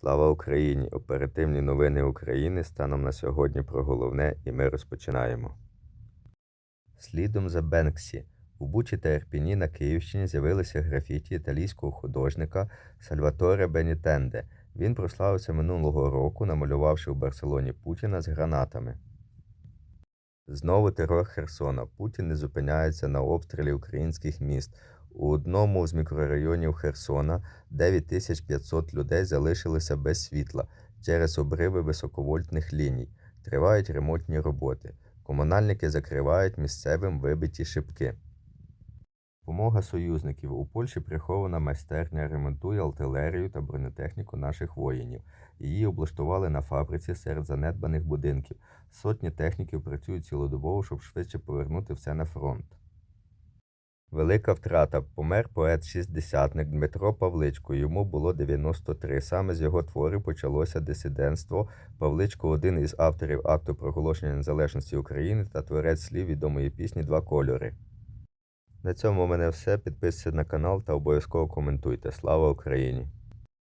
Слава Україні! Оперативні новини України станом на сьогодні про головне, і ми розпочинаємо. Слідом за Бенксі. У Бучі та Ірпіні на Київщині з'явилися графіті італійського художника Сальваторе Бенітенде. Він прославився минулого року, намалювавши у Барселоні Путіна з гранатами. Знову терор Херсона. Путін не зупиняється на обстрілі українських міст. У одному з мікрорайонів Херсона 9500 людей залишилися без світла через обриви високовольтних ліній. Тривають ремонтні роботи. Комунальники закривають місцевим вибиті шибки. Допомога союзників. У Польщі прихована майстерня ремонтує артилерію та бронетехніку наших воїнів. Її облаштували на фабриці серед занедбаних будинків. Сотні техніків працюють цілодобово, щоб швидше повернути все на фронт. Велика втрата. Помер поет-шістдесятник Дмитро Павличко. Йому було 93. Саме з його творів почалося дисидентство. Павличко один із авторів акту проголошення незалежності України та творець слів відомої пісні Два кольори. На цьому у мене все. Підписуйтесь на канал та обов'язково коментуйте. Слава Україні!